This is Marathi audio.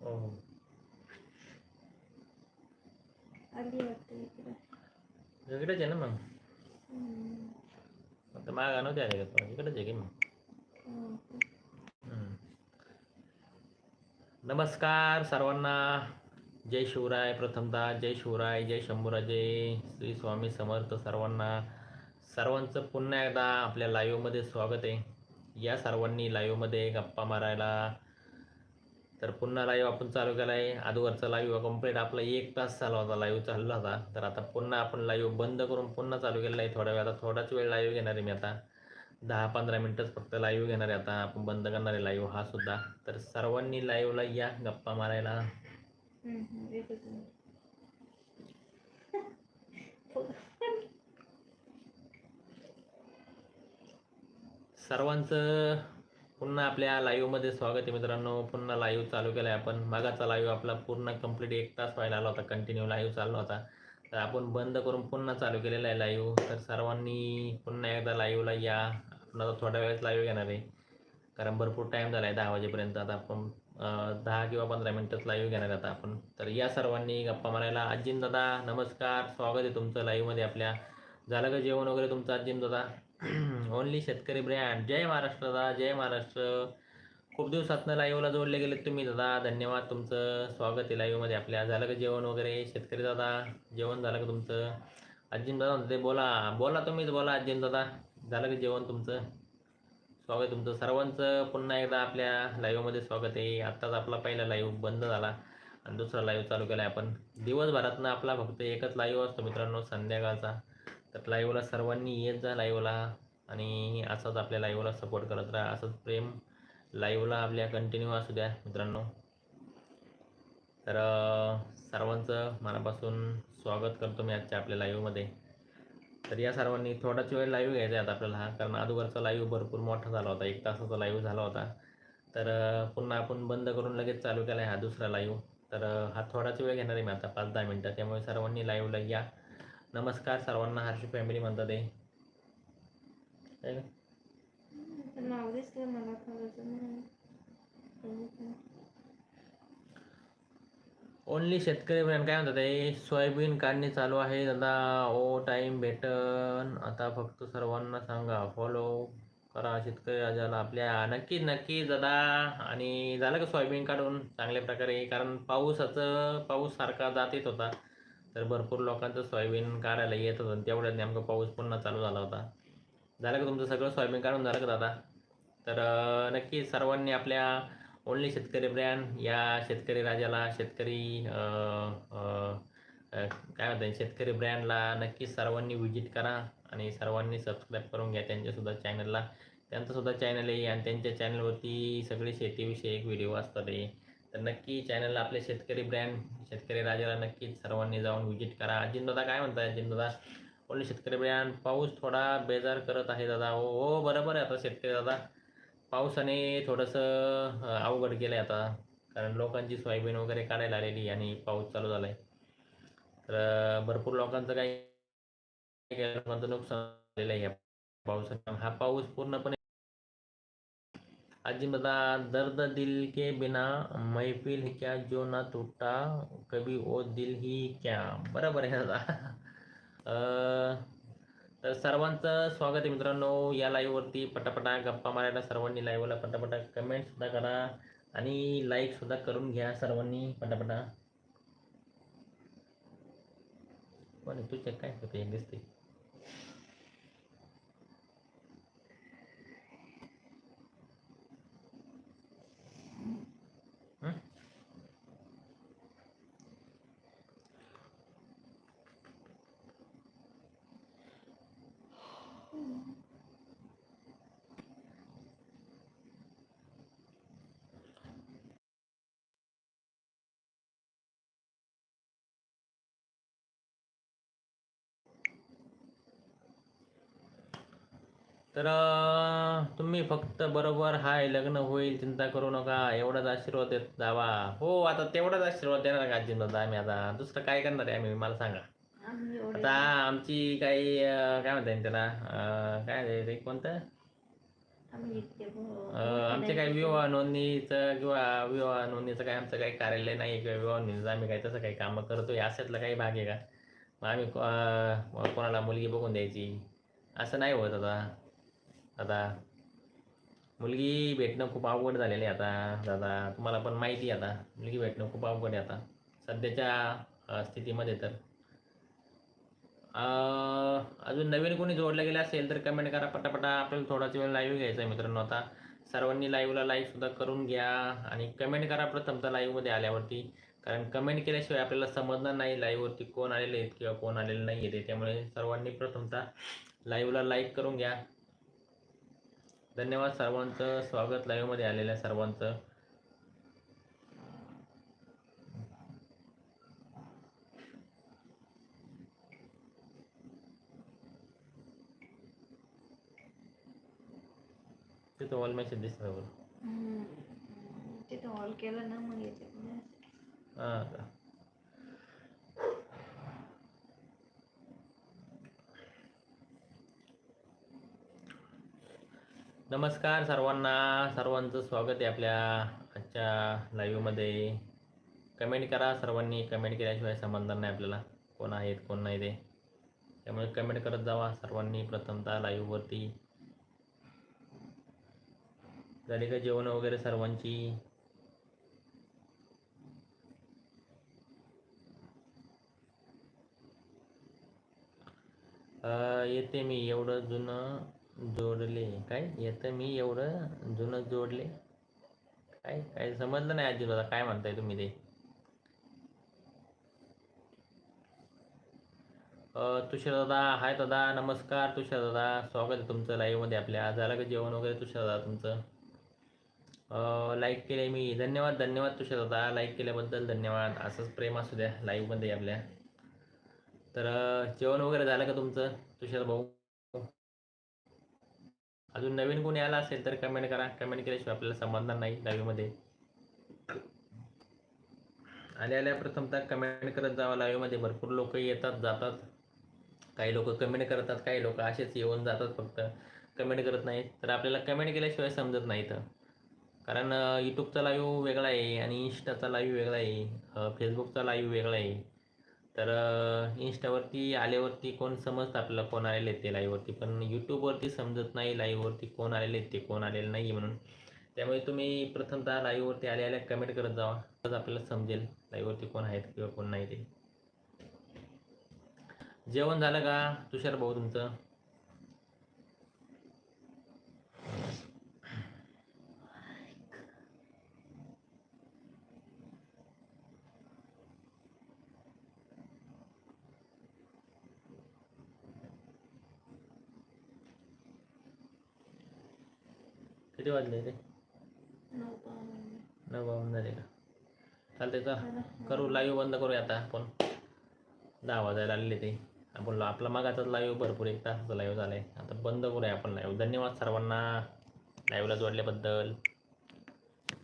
आली वाटते इकडे. इकडेच आहे ना मग. आता मागा नव्हते आले का? इकडेच आहे की मग? हो. नमस्कार सर्वांना. जय शिवराय प्रथमतः जय शिवराय जय शंभूराजे. श्री स्वामी समर्थ सर्वांना. सर्वांचं पुन्हा एकदा आपल्या लाईव्हमध्ये स्वागत आहे. या सर्वांनी लाईव्हमध्ये गप्पा मारायला तर पुन्हा लाईव्ह आपण चालू केला आहे अगोदरचा लाईव्ह कंप्लीट आपला एक तास झाला होता लाईव्ह चालला होता. तर आता पुन्हा आपण लाईव्ह बंद करून पुन्हा चालू केलेला आहे थोड्या वेळ. आता थोडाच वेळ लाईव्ह घेणार आहे मी आता. दहा पंधरा मिनटंच फक्त लाईव्ह घेणार आहे आता. आपण बंद करणार आहे लाईव्ह हा सुद्धा. तर सर्वांनी लाईव्हला या गप्पा मारायला. सर्वांचं पुन्हा आपल्या लाईव्हमध्ये स्वागत आहे मित्रांनो. पुन्हा लाईव्ह चालू केला आहे आपण. मागाचा लाईव्ह आपला पूर्ण कंप्लीट एक तास व्हायला आला होता. कंटिन्यू लाईव्ह चालला होता. तर आपण बंद करून पुन्हा चालू केलेला आहे लाईव्ह तर सर्वांनी पुन्हा एकदा लाईव्हला या. आपण आता थोड्या वेळेस लाईव्ह घेणार आहे. कारण भरपूर टाईम झाला आहे दहा वाजेपर्यंत. आता आपण दहा किंवा पंधरा मिनटंच लाईव्ह घेणार आहे आता आपण. तर या सर्वांनी गप्पा मारायला. आजीन दादा नमस्कार. स्वागत आहे तुमचं लाईव्हमध्ये आपल्या. झालं का जेवण वगैरे तुमचं आजीन दादा? ओनली शेतकरी ब्रँड जय महाराष्ट्र दादा जय महाराष्ट्र. खूप दिवसातनं लाईव्हला जोडले गेले तुम्ही दादा. धन्यवाद तुमचं. स्वागत आहे लाईव्हमध्ये आपल्या. झालं का जेवण वगैरे? शेतकरी दादा जेवण झालं का तुमचं? अजिम दादा म्हणते बोला. बोला तुम्हीच बोला अजिम दादा. झालं का जेवण तुमचं? स्वागत आहे तुमचं. सर्वांचं पुन्हा एकदा आपल्या लाईव्हमध्ये स्वागत आहे. आत्ताच आपला पहिला लाईव्ह बंद झाला. आणि दुसरा लाईव्ह चालू केला आहे आपण. दिवसभरातनं आपला फक्त एकच लाईव्ह असतो मित्रांनो संध्याकाळचा. तर लाईव्हला सर्वांनी येत जा लाईव्हला आणि असंच आपल्या लाईव्हला सपोर्ट करत राहा. असंच प्रेम लाईव्हला आपल्या कंटिन्यू असू द्या मित्रांनो. तर सर्वांचं मनापासून स्वागत करतो मी आजच्या आपल्या लाईव्हमध्ये तर या सर्वांनी थोडाच वेळ लाईव्ह घ्यायचा आहे आता आपल्याला हा कारण अगोदरचा लाईव्ह भरपूर मोठा झाला होता. एक तासाचा लाईव्ह झाला होता. तर पुन्हा आपण बंद करून लगेच चालू केला आहे हा दुसरा लाईव्ह तर हा थोडाच वेळ घेणार आहे मी आता पाच दहा मिनटं. त्यामुळे सर्वांनी लाईव्हला या. नमस्कार सर्वांना हर्ष फॅमिली म्हणतात आहे नाव दिसलं मला. ओनली शेतकरी ब्रँड काय म्हणतात आहे सोयाबीन काढणी चालू आहे. दादा ओ टाईम भेटन. आता फक्त सर्वांना सांगा फॉलो करा शेतकरी राजाला आपल्या. नक्कीच नक्कीच दादा आणि झालं का सोयाबीन काढून? चांगल्या प्रकारे. कारण पाऊसाचं पाऊस सारखा जात येत होता. तर भरपूर लोकांचं सोयाबीन काढायला येत होतं. तेवढ्यात नेमका पाऊस पुन्हा चालू झाला होता. झालं का तुमचं सगळं? सोयाबीन काढून झालं का दादा? तर नक्की सर्वांनी आपल्या ओनली शेतकरी ब्रँड या शेतकरी राजाला शेतकरी काय म्हणतात शेतकरी ब्रँडला नक्कीच सर्वांनी व्हिजिट करा आणि सर्वांनी सबस्क्राईब करून घ्या त्यांच्यासुद्धा चॅनलला त्यांचंसुद्धा चॅनल आहे आणि त्यांच्या चॅनलवरती सगळे शेतीविषयक व्हिडिओ असतात आहे तर नक्की चॅनलला आपले शेतकरी ब्रँड शेतकरी राजाला नक्कीच सर्वांनी जाऊन व्हिजिट करा. अजिन काय म्हणताय? अजिन दादा ओनली शेतकरी ब्रँड पाऊस थोडा बेजार करत आहे दादा. हो हो बरोबर आहे आता शेतकरी दादा. पावसाने थोडंसं अवघड केलं आहे आता. कारण लोकांची सोयाबीन वगैरे काढायला आलेली आणि पाऊस चालू झाला आहे तर भरपूर लोकांचं काही लोकांचं नुकसान झालेलं आहे पावसाने हा पाऊस पूर्णपणे अजी दर्द दिल के बिना मैफिल क्या जो ना तुटा कभी ओ दिल ही क्या. बरोबर आहे दादा. तर सर्वांचं स्वागत आहे मित्रांनो. या लाईव्हवरती पटापटा गप्पा मारायला सर्वांनी लाईव्हला पटापटा कमेंटसुद्धा करा आणि लाईकसुद्धा करून घ्या सर्वांनी पटापटा. पण तू चेक काय करते दिसते तर तुम्ही फक्त बरोबर हाय लग्न होईल चिंता करू नका एवढाच आशीर्वाद देत जावा. हो आता तेवढाच आशीर्वाद देणार का आजी दादा आम्ही आता. दुसरं काय करणार आहे आम्ही? मला सांगा. आता आमची काही काय म्हणता त्याला? काय कोणतं? आमचे काही विवाह नोंदणीचं किंवा विवाह नोंदणीचं काही आमचं काही कार्यालय नाही किंवा विवाह नोंदणीचं आम्ही काही तसं काही कामं करतोय अशातला काही भाग आहे का? मग आम्ही कोणाला मुलगी बघून द्यायची? असं नाही होत आता. आता मुलगी भेटणं खूप अवघड झालेलं आहे आता दादा. तुम्हाला पण माहिती आहे आता. मुलगी भेटणं खूप अवघड आहे आता. सध्याच्या स्थितीमध्ये तर. अजून नवीन कोणी जोडलं गेलं असेल तर कमेंट करा. पटापटा आपल्याला थोडाच वेळ लाईव्ह घ्यायचा आहे मित्रांनो आता. सर्वांनी लाईव्हला लाईक सुद्धा करून घ्या आणि कमेंट करा प्रथमतः लाईव्हमध्ये आल्यावरती. कारण कमेंट केल्याशिवाय आपल्याला समजणार नाही लाईव्हवरती कोण आलेले आहेत किंवा कोण आलेले नाही आहेत. त्यामुळे सर्वांनी प्रथमतः लाईव्हला लाईक करून घ्या. धन्यवाद सर्वांचं स्वागत लाईव्हमध्ये आलेल्या सर्वांचं तिथं ऑल मेसेज दिसतं बघ. तिथं ऑल केलं ना मग येते. हां का नमस्कार सर्वांना सर्वांचं स्वागत आहे आपल्या आजच्या लाईव्हमध्ये कमेंट करा सर्वांनी कमेंट केल्याशिवाय समजणार नाही आपल्याला. कोण आहेत कोण नाही ते. त्यामुळे कमेंट करत जावा सर्वांनी प्रथमतः लाईव्हवरती झाली का जेवण वगैरे सर्वांची? येते मी एवढं जुनं. जोडले. काय? येतं मी एवढं जुनं जोडले. काय? काय समजलं नाही आजी दादा काय म्हणताय तुम्ही ते? तुषार दादा. हाय दादा. नमस्कार. तुषार दादा. स्वागत आहे तुमचं लाईव्हमध्ये आपल्या. झालं का जेवण वगैरे तुषार दादा तुमचं? लाईक केले मी. धन्यवाद. धन्यवाद तुषार दादा. लाईक केल्याबद्दल धन्यवाद. असंच प्रेम असू द्या. लाईव्हमध्ये आपल्या. तर जेवण वगैरे झालं का तुमचं? तुषार भाऊ? अजून नवीन कोणी आला असेल तर कमेंट करा. कमेंट केल्याशिवाय आपल्याला समजणार नाही लाईव्हमध्ये आल्या आल्या प्रथमतः कमेंट करत जावा लाईव्हमध्ये भरपूर लोक येतात जातात. काही लोक कमेंट करतात काही लोक असेच येऊन जातात फक्त. कमेंट करत नाहीत. तर आपल्याला कमेंट केल्याशिवाय समजत नाही तर कारण यूट्यूबचा लाईव्ह वेगळा आहे आणि इंस्टाचा लाईव्ह वेगळा आहे. फेसबुकचा लाईव्ह वेगळा आहे. तर इंस्टावरती आल्यावरती कोण समजतं आपल्याला कोण आलेले आहेत ते लाईव्हवरती पण यूट्यूबवरती समजत नाही लाईव्हवरती कोण आलेले आहेत ते कोण आलेलं नाही म्हणून. त्यामुळे तुम्ही प्रथमतः लाईव्हवरती आल्या आल्या कमेंट करत जावा. तरच आपल्याला समजेल लाईव्हवरती कोण आहेत किंवा कोण नाही ते. जेवण झालं का तुषार भाऊ तुमचं? किती वाजले रे? नऊ बावन्न. झाले का? चालते तर चला. करू लाईव्ह बंद करूया आता आपण. दहा वाजायला आलेले ते. आपण आपला मागाचाच लाईव्ह भरपूर एक तासाचा लाईव्ह झालाय. आता बंद करूया आपण लाईव्ह धन्यवाद सर्वांना. लाईव्हला जोडल्याबद्दल.